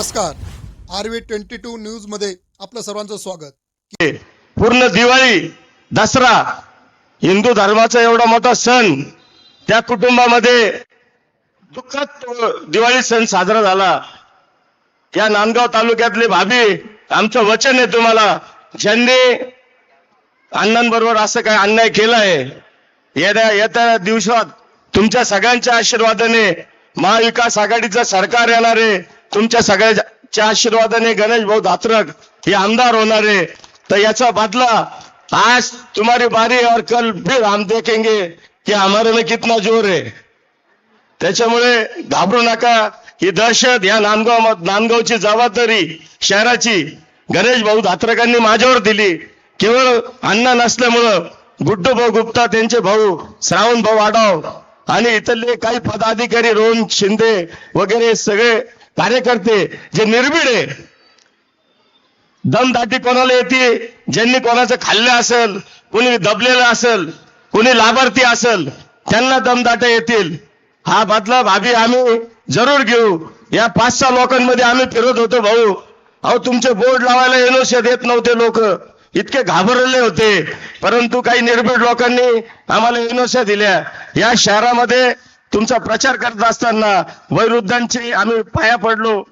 नमस्कार. R V twenty to न्यूजमध्ये आपलं सर्वांचं स्वागत. पूर्ण दिवाळी दसरा हिंदू धर्माचा एवढा मोठा सण त्या कुटुंबामध्ये दुःखात दिवाळी सण साजरा झाला. या नांदगाव तालुक्यातले भाभी आमचं वचन आहे तुम्हाला ज्यांनी अण्णांबरोबर असं काय अन्याय केलाय येत्या येत्या दिवसात तुमच्या सगळ्यांच्या आशीर्वादाने महाविकास आघाडीचं सरकार येणार आहे. तुमच्या सगळ्याच्या आशीर्वादाने गणेश भाऊ धात्रक हे आमदार होणार आहे. तर याचा बदला आज तुम्हारी बारी और कल फिर हम देखेंगे कि हमारे में कितना जोर है. त्याच्यामुळे घाबरू नका. ही दहशत या नांदगाव नांदगावची जबाबदारी शहराची गणेश भाऊ धात्रकांनी माझ्यावर दिली. केवळ अन्न नसल्यामुळं गुड्डू भाऊ गुप्ता त्यांचे भाऊ श्रावण भाऊ आडाव आणि इथले काही पदाधिकारी रोहन शिंदे वगैरे सगळे कार्यकर्ते जे निर्भीड आहे दमदाटी कोणाला येते ज्यांनी कोणाचं खाल्लं असेल कोणी दबलेलं असेल कोणी लाभार्थी असेल त्यांना दमदाटा येतील. हा बदला भाभी आम्ही जरूर घेऊ. या पाच सहा लोकांमध्ये आम्ही फिरत होतो भाऊ. अहो तुमचे बोर्ड लावायला एनोशा देत नव्हते लोक. इतके घाबरले होते. परंतु काही निर्भीड लोकांनी आम्हाला एनोशा दिल्या. या शहरामध्ये तुमचा प्रचार करत असताना वैरुद्धांचे आम्ही पाया पडलो.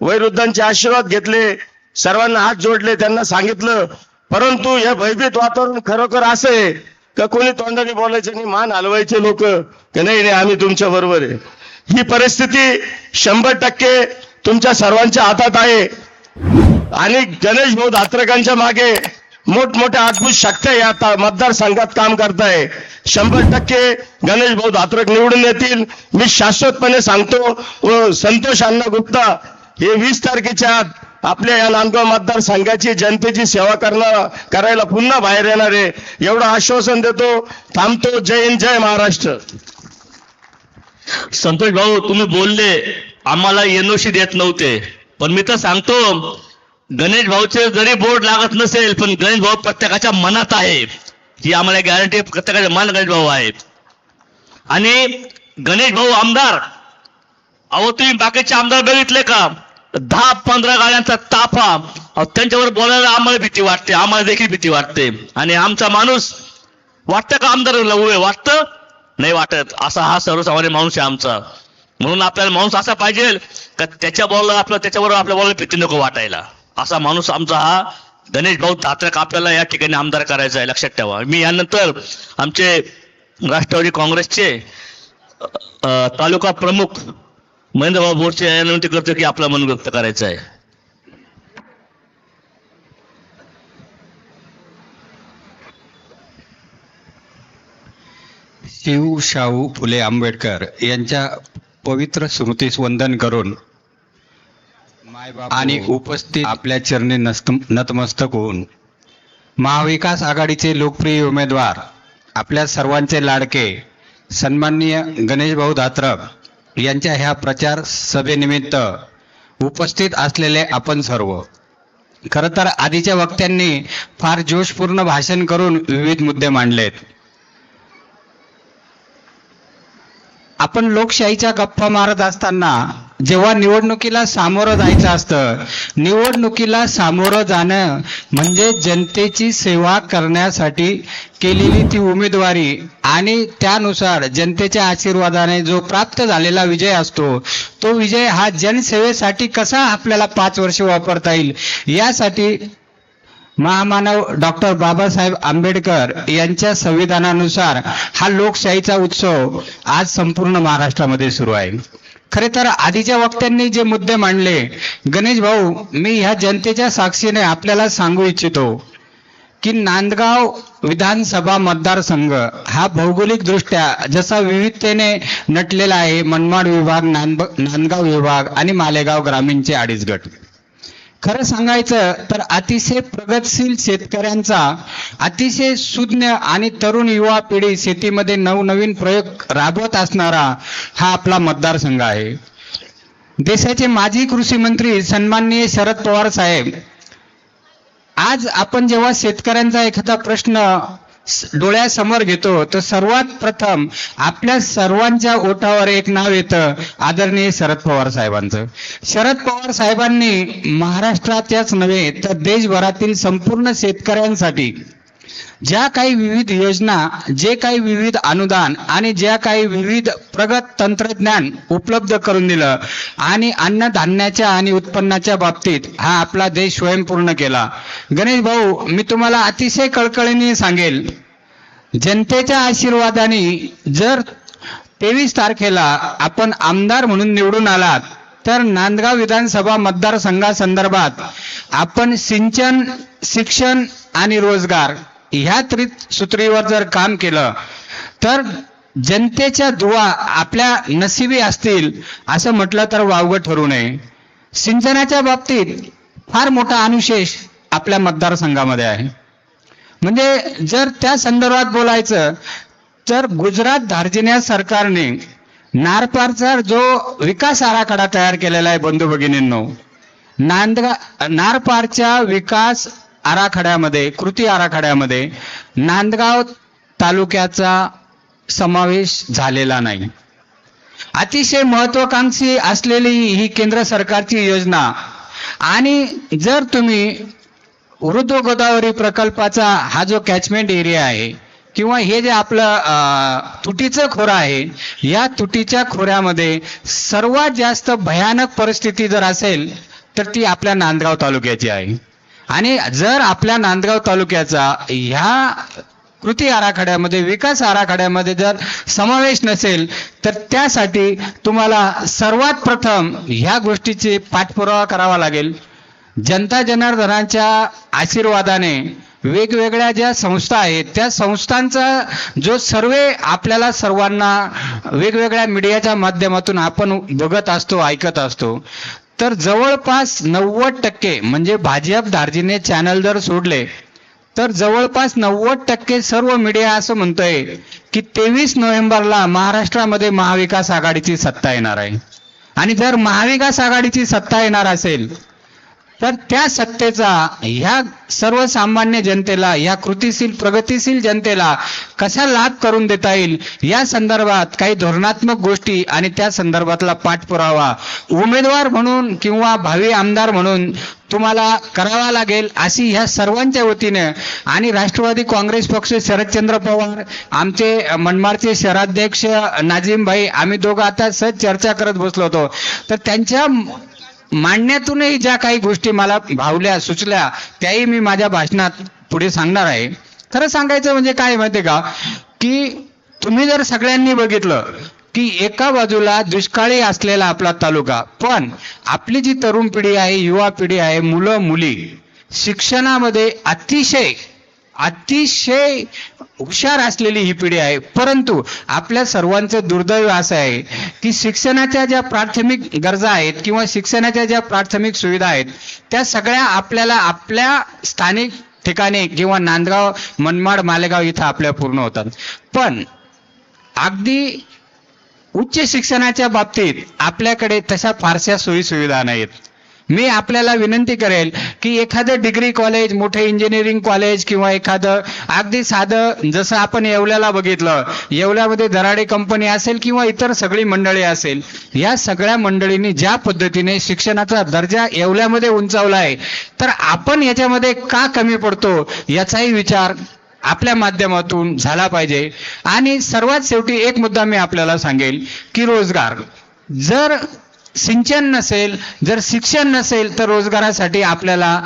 वैरुद्धांचे आशीर्वाद घेतले. सर्वांना हात जोडले त्यांना सांगितलं परंतु हे भयभीत वातावरण खरोखर असे का कोणी तोंडाने बोलायचे आणि मान हलवायचे लोक? की नाही नाही आम्ही तुमच्या बरोबर आहे. ही परिस्थिती शंभर टक्के तुमच्या सर्वांच्या हातात आहे. आणि गणेश भाऊ धात्रकांच्या मागे मोठमोठ्या अद्भुत शक्त्या या मतदार मतदारसंघात काम करताय. शंभर टक्के गणेश भाऊ धात्रक निवडून येतील. मी शाश्वतपणे सांगतो संतोष अण्णा गुप्ता हे वीस तारखेच्या आत आपल्या या नांदगाव मतदारसंघाची जनतेची सेवा करणार करायला पुन्हा बाहेर येणार आहे. एवढं आश्वासन देतो. थांबतो. जय हिंद जय महाराष्ट्र. संतोष भाऊ तुम्ही बोलले आम्हाला एनओसी देत नव्हते. पण मी तर सांगतो गणेश भाऊचे जरी बोर्ड लागत नसेल पण गणेश भाऊ प्रत्येकाच्या मनात आहे. ही आम्हाला गॅरंटी प्रत्येकाच्या मन गणेश भाऊ आहे. आणि गणेश भाऊ आमदार अहो तुम्ही बाकीचे आमदार बघितले का? दहा पंधरा गाड्यांचा ताफा. त्यांच्यावर बोलायला आम्हाला भीती वाटते आम्हाला देखील भीती वाटते. आणि आमचा माणूस वाटतं का आमदार उभे? वाटतं? नाही वाटत. असा हा सर्वसामान्य माणूस आहे आमचा. म्हणून आपल्याला माणूस असा पाहिजे का त्याच्या बोलायला आपलं त्याच्याबरोबर आपल्या बोलायला भीती नको वाटायला. असा माणूस आमचा हा गणेश भाऊ तात्रक आपल्याला या ठिकाणी आमदार करायचा आहे लक्षात ठेवा. मी यानंतर आमचे राष्ट्रवादी काँग्रेसचे तालुका प्रमुख महेंद्रभाऊ बोरचे विनंती करतो की आपला मन व्यक्त करायचं आहे. शिव शाहू फुले आंबेडकर यांच्या पवित्र स्मृतीस वंदन करून आणि उपस्थित आपल्या चरणी नतमस्तक होऊन. महाविकास आघाडीचे लोकप्रिय उमेदवार आपल्या सर्वांचे लाडके सन्माननीय गणेशभाऊ धात्रक यांच्या ह्या प्रचार सभेनिमित्त उपस्थित असलेले आपण सर्व. खरं तर आधीच्या वक्त्यांनी फार जोशपूर्ण भाषण करून विविध मुद्दे मांडलेत. आपण लोकशाहीच्या गप्पा मारत असताना जेव्हा निवडणुकीला सामोरं जायचं असतं निवडणुकीला सामोरं जाणं म्हणजे जनतेची सेवा करण्यासाठी केलेली ती उमेदवारी आणि त्यानुसार जनतेच्या आशीर्वादाने जो प्राप्त झालेला विजय असतो तो विजय हा जनसेवेसाठी कसा आपल्याला पाच वर्ष वापरता येईल यासाठी महामानव डॉक्टर बाबासाहेब आंबेडकर यांच्या संविधानानुसार हा लोकशाहीचा उत्सव आज संपूर्ण महाराष्ट्रामध्ये सुरू आहे. खरे तर आधीच्या वक्त्यांनी जे मुद्दे मांडले गणेश भाऊ मी ह्या जनतेच्या साक्षीने आपल्याला सांगू इच्छितो की नांदगाव विधानसभा मतदारसंघ हा भौगोलिक दृष्ट्या जसा विविधतेने नटलेला आहे मनमाड विभाग नांद नांदगाव विभाग आणि मालेगाव ग्रामीणचे अडीच गट. खरं सांगायचं तर अतिशय प्रगतशील शेतकऱ्यांचा अतिशय सुज्ञ आणि तरुण युवा पिढी शेतीमध्ये नवनवीन प्रयोग राबवत असणारा हा आपला मतदारसंघ आहे. देशाचे माजी कृषी मंत्री सन्माननीय शरद पवार साहेब आज आपण जेव्हा शेतकऱ्यांचा एखादा प्रश्न डोळ्यासमोर घेतो तर सर्वात प्रथम आपल्या सर्वांच्या ओठावर एक नाव येतं आदरणीय शरद पवार साहेबांचं. शरद पवार साहेबांनी महाराष्ट्राच्याच नव्हे तर देशभरातील संपूर्ण शेतकऱ्यांसाठी ज्या काही विविध योजना जे काही विविध अनुदान आणि ज्या काही विविध प्रगत तंत्रज्ञान उपलब्ध करून दिलं आणि अन्नधान्याच्या आणि उत्पन्नाच्या बाबतीत हा आपला देश स्वयंपूर्ण केला. गणेश भाऊ मी तुम्हाला अतिशय कळकळीने सांगेल जनतेच्या आशीर्वादाने जर तेवीस तारखेला आपण आमदार म्हणून निवडून आलात तर नांदगाव विधानसभा मतदारसंघासंदर्भात आपण सिंचन शिक्षण आणि रोजगार ह्या त्रिसूत्रीवर जर काम केलं तर जनतेच्या दुवा आपल्या नशिबी असतील असं म्हटलं तर वावगं ठरू नये. सिंचनाच्या बाबतीत फार मोठा अनुशेष आपल्या मतदारसंघामध्ये आहे. म्हणजे जर त्या संदर्भात बोलायचं तर गुजरात धार्जिन्या सरकारने नारपारचा जो विकास आराखडा तयार केलेला आहे बंधू भगिनींनो नांदगा नारपारच्या विकास आराखड्यामध्ये कृती आराखड्यामध्ये नांदगाव तालुक्याचा समावेश झालेला नाही. अतिशय महत्वाकांक्षी असलेली ही केंद्र सरकारची योजना. आणि जर तुम्ही वृद्ध गोदावरी प्रकल्पाचा हा जो कॅचमेंट एरिया आहे किंवा हे जे आपलं तुटीचं खोरं आहे या तुटीच्या खोऱ्यामध्ये सर्वात जास्त भयानक परिस्थिती जर असेल तर ती आपल्या नांदगाव तालुक्याची आहे. आणि जर आपल्या नांदगाव तालुक्याचा ह्या कृती आराखड्यामध्ये विकास आराखड्यामध्ये जर समावेश नसेल तर त्यासाठी तुम्हाला सर्वात प्रथम ह्या गोष्टीची पाठपुरावा करावा लागेल. जनता जनार्दनाच्या आशीर्वादाने वेगवेगळ्या ज्या संस्था आहेत त्या संस्थांचा जो सर्वे आपल्याला सर्वांना वेगवेगळ्या मीडियाच्या माध्यमातून आपण बघत असतो ऐकत असतो. तर जवळपास नव्वद टक्के म्हणजे भाजप दार्जिने चॅनल जर सोडले तर जवळपास नव्वद टक्के सर्व मीडिया असं म्हणतोय की तेवीस नोव्हेंबरला महाराष्ट्रामध्ये महाविकास आघाडीची सत्ता येणार आहे. आणि जर महाविकास आघाडीची सत्ता येणार असेल तर त्या सत्तेचा ह्या सर्वसामान्य जनतेला या कृतीशील प्रगतीशील जनतेला कसा लाभ करून देता येईल? या संदर्भात काही धोरणात्मक गोष्टी आणि त्या संदर्भातला पाठपुरावा उमेदवार म्हणून किंवा भावी आमदार म्हणून तुम्हाला करावा लागेल अशी ह्या सर्वांच्या वतीने. आणि राष्ट्रवादी काँग्रेस पक्ष शरदचंद्र पवार आमचे मनमाडचे शहराध्यक्ष नाजिम भाई आम्ही दोघं आता सहज चर्चा करत बसलो होतो. तर त्यांच्या मांडण्यातूनही ज्या काही गोष्टी मला भावल्या सुचल्या त्याही मी माझ्या भाषणात पुढे सांगणार आहे. खरं सांगायचं म्हणजे काय माहिती का? की तुम्ही जर सगळ्यांनी बघितलं की एका बाजूला दुष्काळी असलेला आपला तालुका पण आपली जी तरुण पिढी आहे युवा पिढी आहे मुलं मुली शिक्षणामध्ये अतिशय अतिशय हुशार असलेली ही पिढी आहे. परंतु आपल्या सर्वांचं दुर्दैव असं आहे की शिक्षणाच्या ज्या प्राथमिक गरजा आहेत किंवा शिक्षणाच्या ज्या प्राथमिक सुविधा आहेत त्या सगळ्या आपल्याला आपल्या स्थानिक ठिकाणी किंवा नांदगाव मनमाड मालेगाव इथं आपल्या पूर्ण होतात. पण अगदी उच्च शिक्षणाच्या बाबतीत आपल्याकडे तशा फारशा सोयी सुविधा नाहीत. मी आपल्याला विनंती करेल की एखादं डिग्री कॉलेज मोठं इंजिनिअरिंग कॉलेज किंवा एखादं अगदी साधं जसं आपण येवल्याला बघितलं येवल्यामध्ये दराडे कंपनी असेल किंवा इतर सगळी मंडळी असेल या सगळ्या मंडळींनी ज्या पद्धतीने शिक्षणाचा दर्जा येवल्यामध्ये उंचावला आहे तर आपण याच्यामध्ये का कमी पडतो याचाही विचार आपल्या माध्यमातून झाला पाहिजे. आणि सर्वात शेवटी एक मुद्दा मी आपल्याला सांगेल की रोजगार. जर सिंचन नसेल जर शिक्षण नसेल तर रोजगारासाठी आपल्याला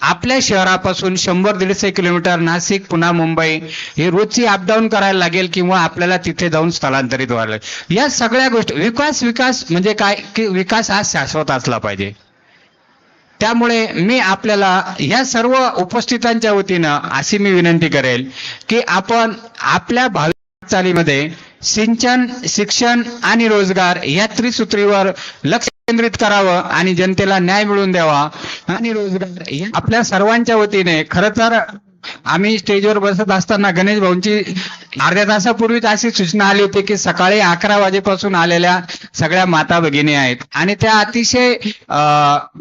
आपल्या शहरापासून शंभर दीडशे किलोमीटर नाशिक पुन्हा मुंबई हे रोजची अपडाऊन करायला लागेल किंवा आपल्याला तिथे जाऊन स्थलांतरित व्हायला लागेल. या सगळ्या गोष्टी विकास विकास म्हणजे काय? की विकास हा शाश्वत असला पाहिजे. त्यामुळे मी आपल्याला या सर्व उपस्थितांच्या वतीनं अशी मी विनंती करेल की आपण आपल्या भावी चालीमध्ये सिंचन शिक्षण आणि रोजगार या त्रिसूत्रीवर लक्ष केंद्रित करावं आणि जनतेला न्याय मिळवून द्यावा. आणि रोजगार आपल्या सर्वांच्या वतीने खर तर आम्ही स्टेजवर बसत असताना गणेश भाऊंची अर्ध्या तासापूर्वीच अशी सूचना आली होती की सकाळी अकरा वाजेपासून आलेल्या सगळ्या माता भगिनी आहेत. आणि त्या अतिशय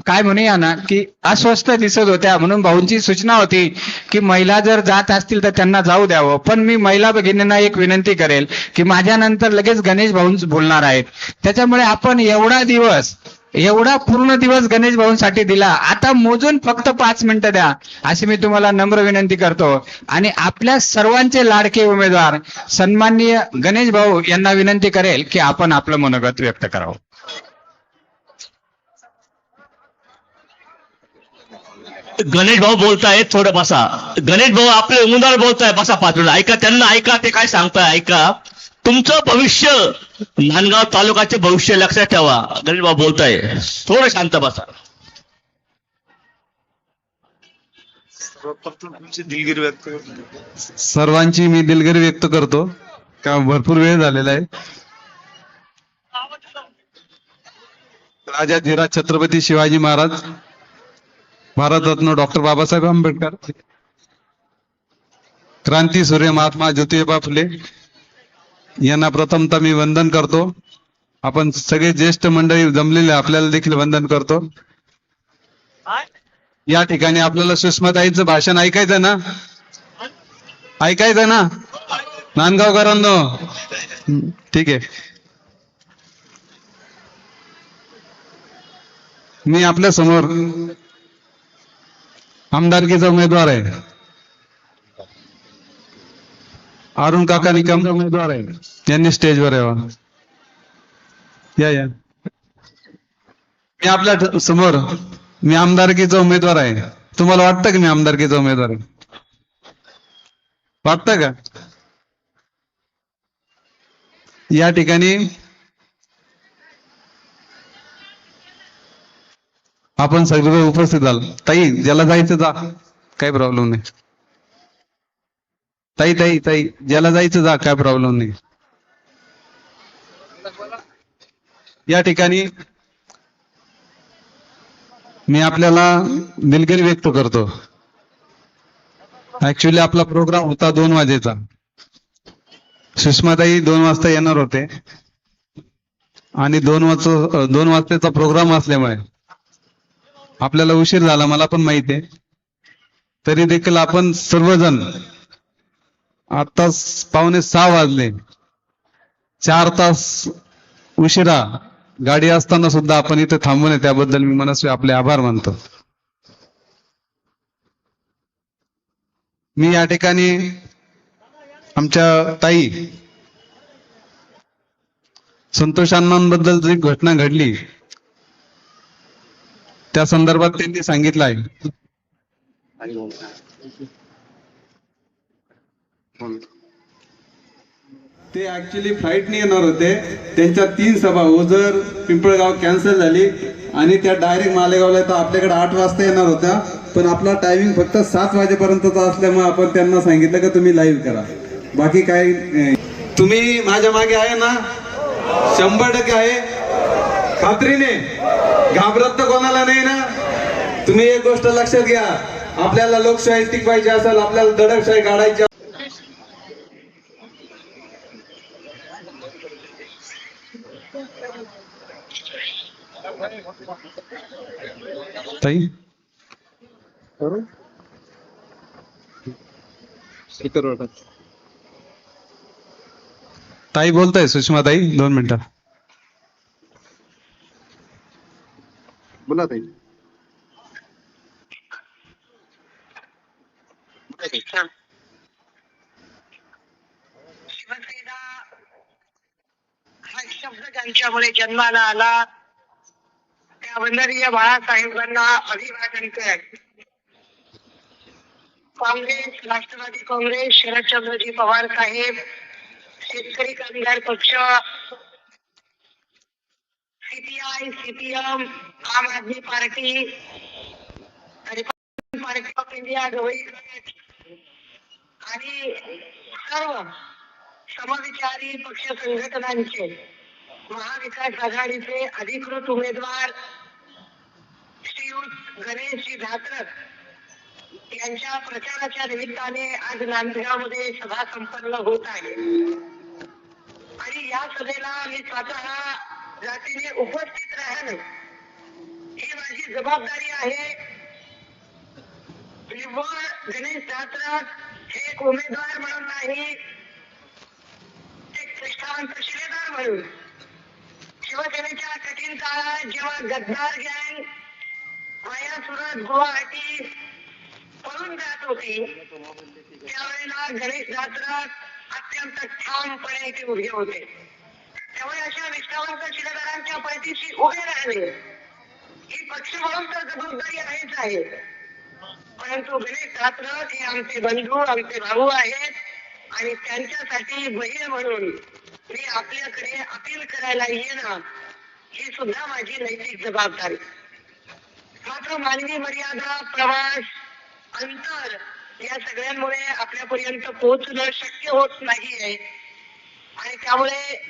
काय म्हणूया ना की अस्वस्थ दिसत होत्या. म्हणून भाऊंची सूचना होती की महिला जर जात असतील तर त्यांना जाऊ द्यावं. पण मी महिला भगिनींना एक विनंती करेल की माझ्यानंतर लगेच गणेश भाऊ बोलणार आहेत. त्याच्यामुळे आपण एवढा दिवस एवढा पूर्ण दिवस गणेश भाऊंसाठी दिला. आता मोजून फक्त पाच मिनिटं द्या. अशी मी तुम्हाला नम्र विनंती करतो. आणि आपल्या सर्वांचे लाडके उमेदवार सन्माननीय गणेश भाऊ यांना विनंती करेल की आपण आपलं मनोगत व्यक्त करावं. गणेश भाऊ बोलतायत थोडं बसा. गणेश भाऊ आपले उमेदवार बोलताय बसा पाच मिनिट. ऐका त्यांना ऐका ते काय सांगताय ऐका. तुमचं भविष्य नांदगाव तालुक्याचे भविष्य लक्षात ठेवा. गणेश बाबा बोलताय. थोडं शांत बसा. सर्वांची मी दिलगिरी व्यक्त करतो. का भरपूर वेळ झालेला आहे. राजा धीराज छत्रपती शिवाजी महाराज भारतरत्न डॉक्टर बाबासाहेब आंबेडकर क्रांती सूर्य महात्मा ज्योतिबा फुले यांना प्रथमतः मी वंदन करतो. आपण सगळे ज्येष्ठ मंडळी जमलेले आपल्याला देखील वंदन करतो. या ठिकाणी आपल्याला सुषमाताईचं भाषण ऐकायचं ना? ऐकायचं ना? नांदगावकरांनो. ठीक आहे. मी आपल्यासमोर आमदारकीचा उमेदवार आहे. अरुण काका निकम उमेदवार आहे यांनी स्टेजवर यावा. या या. मी आपल्यासमोर मी आमदारकीचा उमेदवार आहे. तुम्हाला वाटतं की मी आमदारकीचा उमेदवार आहे? वाटतं का? या ठिकाणी आपण सगळे उपस्थित झालो ताई ज्याला जायचं जा. काही प्रॉब्लेम नाही. ताई ताई ताई ज्याला जायचं जा काय प्रॉब्लेम नाही. या ठिकाणी मी आपल्याला दिलगिरी व्यक्त करतो. ऍक्च्युली आपला प्रोग्राम होता दोन वाजेचा. सुषमाताई दोन वाजता येणार होते. आणि दोन वाजता दोन वाजताचा प्रोग्राम असल्यामुळे आपल्याला उशीर झाला मला पण माहिती आहे. तरी देखील आपण सर्वजण आता पावणे सहा वाजले. चार तास उशिरा गाडी असताना सुद्धा आपण इथे थांबू नये त्याबद्दल मी मनस्वी आपले आभार मानतो. मी या ठिकाणी आमच्या ताई संतोष अण्णांबद्दल जी घटना घडली त्या संदर्भात त्यांनी सांगितलं आहे ते ऍक्च्युली फ्लाईटने येणार होते. त्यांच्या तीन सभा. ओझर पिंपळगाव कॅन्सल झाली. आणि त्या डायरेक्ट मालेगावला तर आपल्याकडे आठ वाजता येणार होत्या. पण आपला टायमिंग फक्त सात वाजेपर्यंतचा असल्यामुळे आपण त्यांना सांगितलं का तुम्ही लाईव्ह करा. बाकी काही नाही. तुम्ही माझ्या मागे आहे ना? शंभर टक्के आहे. खात्रीने. घाबरत तर कोणाला नाही ना? तुम्ही एक गोष्ट लक्षात घ्या. आपल्याला लोकशाही टिकवायची असेल आपल्याला दडपशाही काढायची ताई? ताई बोलताय सुषमा ताई दोन मिनिटं. बोला ताई. शिवसेना हा शब्द ज्यांच्यामुळे जन्माला आला वंदनीय बाळासाहेबांना अभिवादन करत काँग्रेस राष्ट्रवादी काँग्रेस शरदचंद्रजी पवार साहेब शेतकरी कामगार पक्ष CPI CPM Aam Aadmi Party Republican Party of India Gavai आणि सर्व समविचारी पक्ष संघटनांचे महाविकास आघाडीचे अधिकृत उमेदवार येऊन गणेशजी धात्रक यांच्या प्रचाराच्या निमित्ताने आज नांदगावमध्ये सभा संपन्न होत आहे. आणि या सभेला मी स्वतः जातीने उपस्थित राहणं ही माझी जबाबदारी आहे. निव्वळ गणेश धात्रक हे एक उमेदवार म्हणून नाही एक निष्ठावंत शिलेदार म्हणून. शिवसेनेच्या कठीण काळात जेव्हा गद्दार गँग माया सुरत गुवाहाटी पळून जात होती. त्यावेळेला गणेश जात्रात अत्यंत ठामपणे इथे उभे होते. त्यामुळे अशा निष्ठावंत शिलेदारांच्या पाठीशी उभे राहिले. ही पक्ष म्हणून तर जबाबदारी आहेच आहे. परंतु गणेश जात्र हे आमचे बंधू आमचे भाऊ आहेत आणि त्यांच्यासाठी बहीण म्हणून मी आपल्याकडे अपील करायला येणं ही सुद्धा माझी नैतिक जबाबदारी. मात्र मानवी मर्यादा प्रवास अंतर या सगळ्यांमुळे आपल्यापर्यंत पोहोचणं शक्य होत नाहीये. आणि त्यामुळे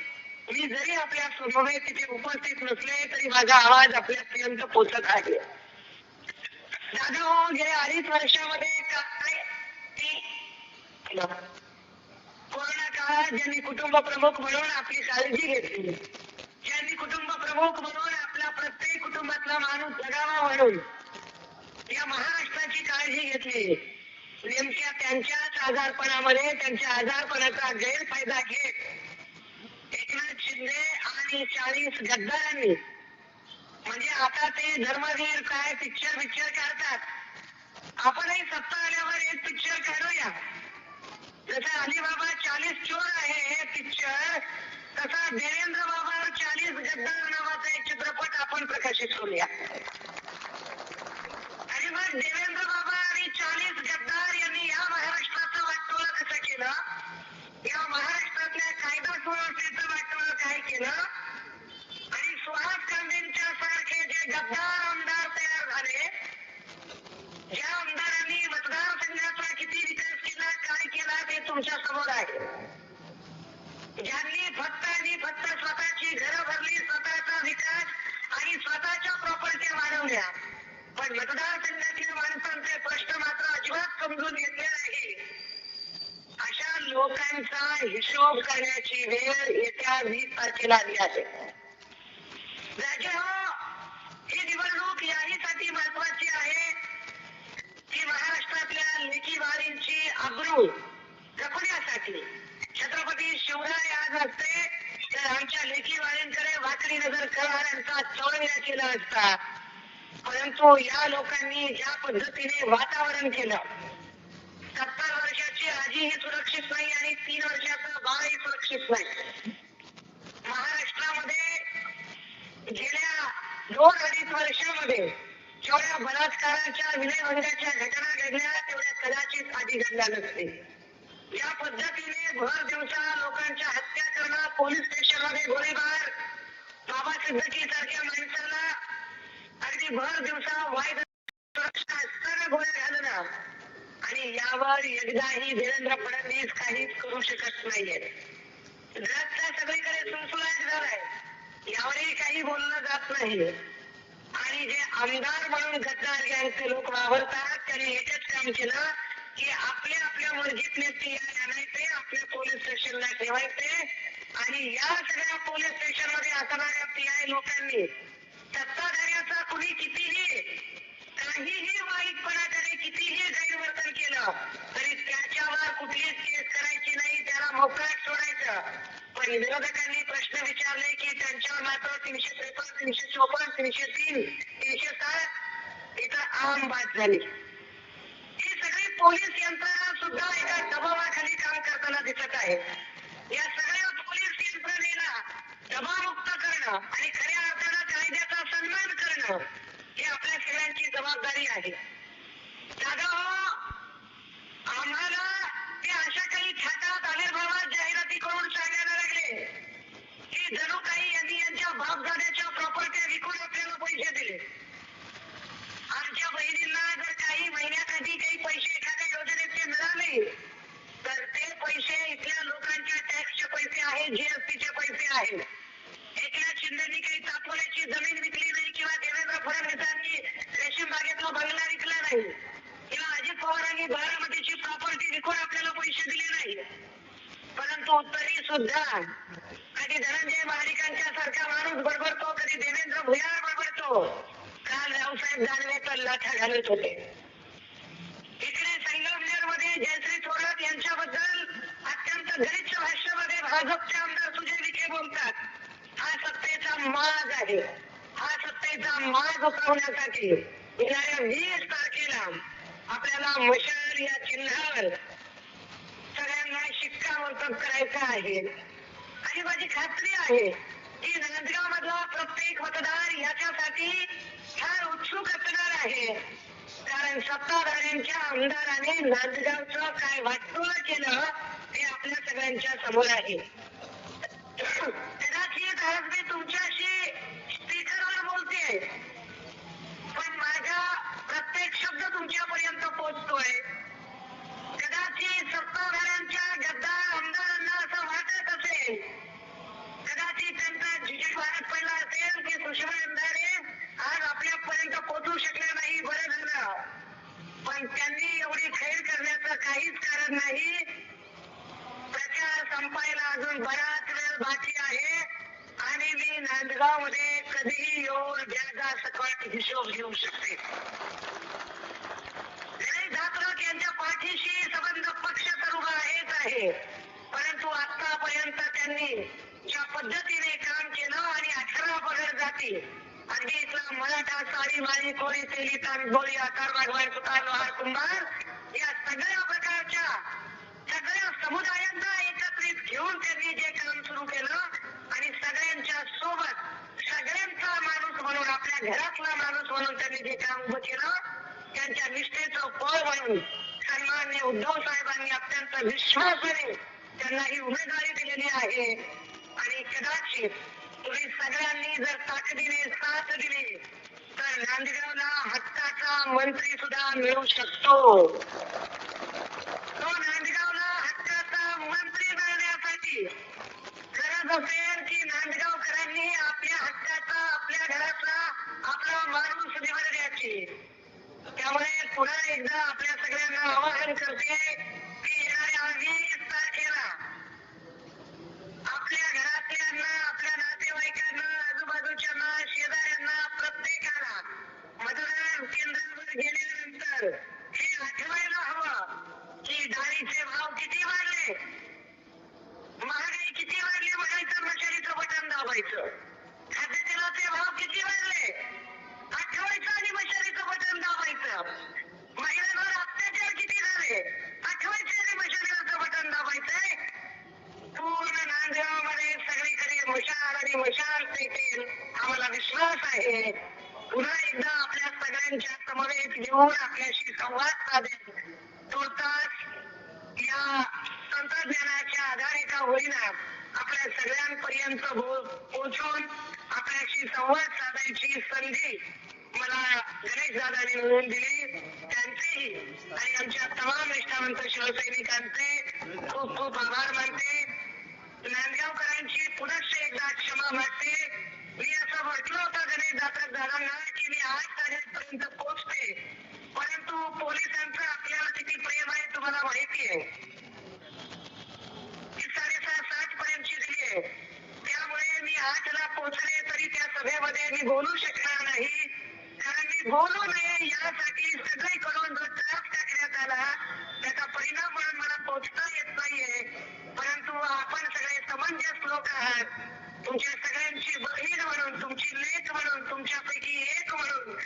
मी जरी आपल्या समवेत तिथे उपस्थित नसले तरी माझा आवाज आपल्यापर्यंत पोहोचत आहे. दादा हो गेल्या अडीच वर्षामध्ये काय कोरोना काळात ज्यांनी कुटुंब प्रमुख म्हणून आपली काळजी घेतली ज्यांनी कुटुंब प्रमुख म्हणून आपला माणूस जगावा म्हणून या महाराष्ट्राची काळजी घेतली. नेमक्या त्यांच्याच आजारपणामध्ये त्यांच्या आजारपणाचा गैरफायदा घेत एकनाथ शिंदे आणि चाळीस गद्दारांनी म्हणजे आता ते धर्मवीर काय पिक्चर पिक्चर काढतात. आपणही सत्ता आल्यावर एक पिक्चर काढूया. जसं अलिबाबा चाळीस चोर आहे हे पिक्चर तसा देवेंद्र बाबा चालीस गद्दार नावाचा एक चित्रपट आपण प्रकाशित करूया. आणि मग देवेंद्र बाबा आणि चालीस गद्दार यांनी या महाराष्ट्राचं वाटोळं कसं केलं? या महाराष्ट्रातल्या कायदा सुव्यवस्थेचं वाटोळं काय केलं? आणि सुहास गांधींच्या सारखे जे गद्दार आमदार तयार झाले ज्या आमदारांनी मतदारसंघाचा किती विकास केला काय केला ते तुमच्यासमोर आहे. ज्यांनी फक्त फक्त स्वतःची घरं भरली स्वतःचा विकास आणि स्वतःच्या प्रॉपर्टी वाढवल्या. पण मतदारसंघातील माणसांचे प्रश्न मात्र अजिबात समजून घेतले नाही. अशा लोकांचा हिशोब करण्याची वेळ येत्या वीस तारखेला आली आहे. या लोकांनी ज्या पद्धतीने वातावरण केलं सत्तर वर्षाची आजीही सुरक्षित नाही आणि तीन वर्षाचा बाळही सुरक्षित नाही. महाराष्ट्रामध्ये गेल्या दोन अडीच वर्षामध्ये जेवढ्या बलात्काराच्या विनयभंगाच्या घटना घडल्या तेवढ्या कदाचित आधी घडल्या नसतील. पण विरोधकांनी प्रश्न विचारले की त्यांच्यावर मात्र तीनशे त्रेपन्न तीनशे चोपन्न तीनशे तीन तीनशे सात इथं आम बात झाली. ही सगळी पोलीस यंत्रणा सुद्धा एका दबावाखाली काम करताना दिसत आहे. या सगळ्या पोलीस यंत्रणेला दबावमुक्त करणं आणि खऱ्या अर्थानं कायद्याचा सन्मान करणं ही आपल्या सगळ्यांची जबाबदारी आहे. हो. किंवा अजित पवारांनी बारामतीची प्रॉपर्टी विकून आपल्याला पैसे दिले नाही. परंतु तरी सुद्धा कधी धनंजय महारिकांच्या सारखा माणूस बडबडतो कधी देवेंद्र भुयार बडबडतो काल रावसाहेब दानवे तर लाथा घालत होते. त्यांच्यासमोर आहे. सकट घेऊ शकते जातक यांच्या पाठीशी संबंध पक्ष तर उभा आहेच आहे. परंतु आतापर्यंत त्यांनी ज्या पद्धतीने काम केलं आणि अठरा पगड जाती अगदी इथला मराठा साडी माळी कोळी तेली तांबोळी आकार भगवान सुतार लोहार कुंभार या सगळ्या प्रकारच्या सगळ्या समुदायांना एकत्रित घेऊन त्यांनी जे काम सुरू केलं आणि सगळ्यांच्या सोबत सगळ्यांचा माणूस म्हणून आपल्या घरातला माणूस म्हणून त्यांनी जे काम उभं केलं त्यांच्या निष्ठेचं फळ म्हणून सन्मान्य उद्धव साहेबांनी अत्यंत विश्वासाने त्यांना ही उमेदवारी दिलेली आहे. आणि कदाचित तुम्ही सगळ्यांनी जर ताकदीने साथ दिली तर नांदगावला हक्काचा मंत्री सुद्धा मिळू शकतो. तो नांदगावला हक्काचा मंत्री मिळण्यासाठी गरज असेल त्यामुळे पुन्हा एकदा आपल्या सगळ्यांना आवाहन करते की येणाऱ्या वीस तारखेला आपल्या घरातल्यांना येऊन आपल्याशी संवाद साधेल. तुर्तास या तंत्रज्ञानाच्या आधारे का होईना आपल्या सगळ्यांपर्यंत पोहोचून आपल्याशी संवाद साधायची संधी मला गणेश दादाने मिळवून दिली. त्यांचेही आणि आमच्या तमाम निष्ठावंत शिवसैनिकांचे खूप खूप आभार मानते. नांदगावकरांची पुनश्च एकदा क्षमा मागते. मी असं म्हटलं होतं गणेश दादा दादांना की मी आठ तारखेपर्यंत पोहोचते परंतु पोलिसांचं आपल्याला किती प्रेम आहे तुम्हाला माहिती आहे. ती साडेसहा सात पर्यंतची दिली आहे. त्यामुळे मी आठला पोहोचले तरी त्या सभेमध्ये मी बोलू शकणार नाही. कारण मी बोलू नये यासाठी सगळीकडून जो त्रास टाकण्यात आला त्याचा परिणाम म्हणून मला पोहोचता येत नाहीये. परंतु आपण सगळे समंजस लोक आहात. तुमच्या सगळ्यांची बहीण म्हणून तुमची लेख म्हणून तुमच्यापैकी एक म्हणून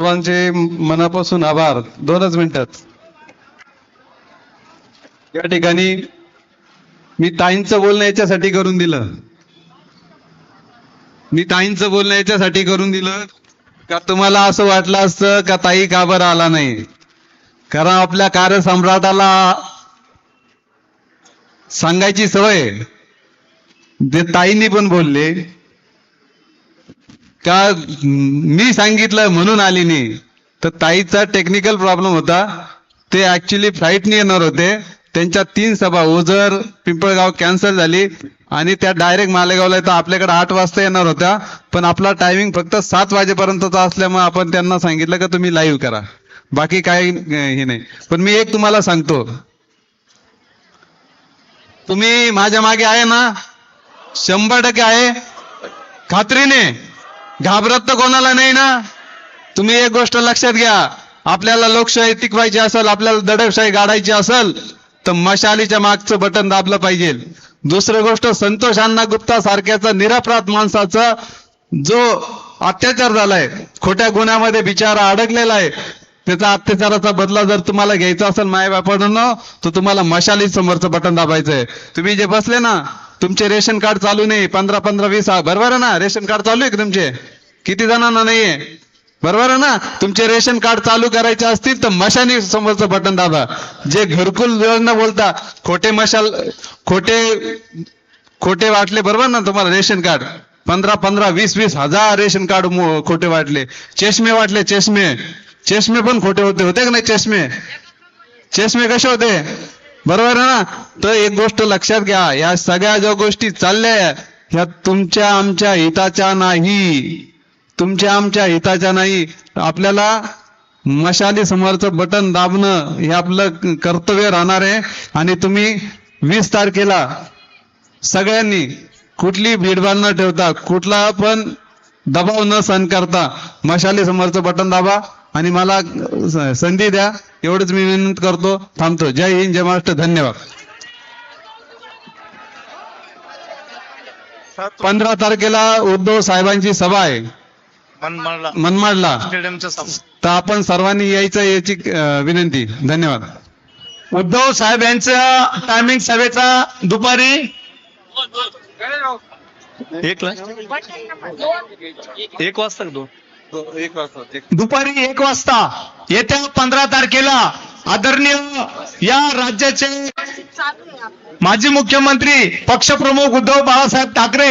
सर्वांचे मनापासून आभार. दोनच मिनिटात या ठिकाणी मी ताईंचं बोलणं याच्यासाठी करून दिलं. मी ताईंचं बोलणं याच्यासाठी करून दिलं. का तुम्हाला असं वाटलं असतं का ताई का बरं आला नाही? कारण आपल्या कार्यसम्राटाला सांगायची सवय. जे ताईंनी पण बोलले का मी सांगितलं म्हणून आली नाही. तर ताईचा टेक्निकल प्रॉब्लेम होता. ते ऍक्च्युली फ्लाईटने येणार होते. त्यांच्या तीन सभा ओझर पिंपळगाव कॅन्सल झाली. आणि त्या डायरेक्ट मालेगावला तर आपल्याकडे आठ वाजता येणार होत्या. पण आपला टायमिंग फक्त सात वाजेपर्यंतचा असल्यामुळे आपण त्यांना सांगितलं का तुम्ही लाईव्ह करा. बाकी काही हे नाही. पण मी एक तुम्हाला सांगतो. तुम्ही माझ्या मागे आहे ना? शंभर टक्के आहे. खात्रीने. घाबरत तर कोणाला नाही ना? तुम्ही एक गोष्ट लक्षात घ्या. आपल्याला लोकशाही टिकवायची असेल आपल्याला दडपशाही गाडायची असेल तर मशालीच्या मागचं बटन दाबलं पाहिजे. दुसरी गोष्ट संतोष अण्णा गुप्ता सारख्याचा निरपराध माणसाचा जो अत्याचार झालाय खोट्या गुन्ह्यामध्ये बिचारा अडकलेला आहे त्याचा अत्याचाराचा बदला जर तुम्हाला घ्यायचा असेल मायबापांनो तर तुम्हाला मशाली समोरचं बटन दाबायचंय. तुम्ही जे बसले ना तुमचे रेशन कार्ड चालू नाही पंधरा पंधरा वीस हा, बरोबर आहे ना? रेशन कार्ड चालू आहे का तुमचे? किती जणांना नाहीये? बरोबर आहे ना? तुमचे रेशन कार्ड चालू करायचे असतील तर मशानी समोरचं बटन दाबा. जे घरकुल योजना बोलता खोटे मशाल खोटे खोटे वाटले बरोबर ना तुम्हाला रेशन कार्ड? पंधरा पंधरा वीस वीस हजार रेशन कार्ड खोटे वाटले. चष्मे वाटले चष्मे. चष्मे पण खोटे होते. होते का नाही चष्मे? चष्मे कसे होते? बरोबर आहे ना? तर एक गोष्ट लक्षात घ्या या सगळ्या ज्या गोष्टी चालल्या ह्या तुमच्या आमच्या हिताच्या नाही. तुमच्या आमच्या हिताच्या नाही. आपल्याला मशाली समोरचं बटन दाबणं हे आपलं कर्तव्य राहणार आहे. आणि तुम्ही वीस तारखेला सगळ्यांनी कुठली भीडभाड न ठेवता कुठला पण दबाव न सहन करता मशाली समोरचं बटन दाबा. आणि मला संधी द्या. एवढंच मी विनंती करतो. थांबतो. जय हिंद जय महाराष्ट्र. धन्यवाद. पंधरा तारखेला उद्धव साहेबांची सभा आहे. मनमाडला. तर आपण सर्वांनी यायचं याची विनंती. धन्यवाद. उद्धव साहेब यांचा टायमिंग सभेचा दुपारी. एक एक वाजता का दोन दुपारी एक वाजता येत्या पंधरा तारखेला आदरणीय या राज्याचे माजी मुख्यमंत्री पक्षप्रमुख उद्धव बाळासाहेब ठाकरे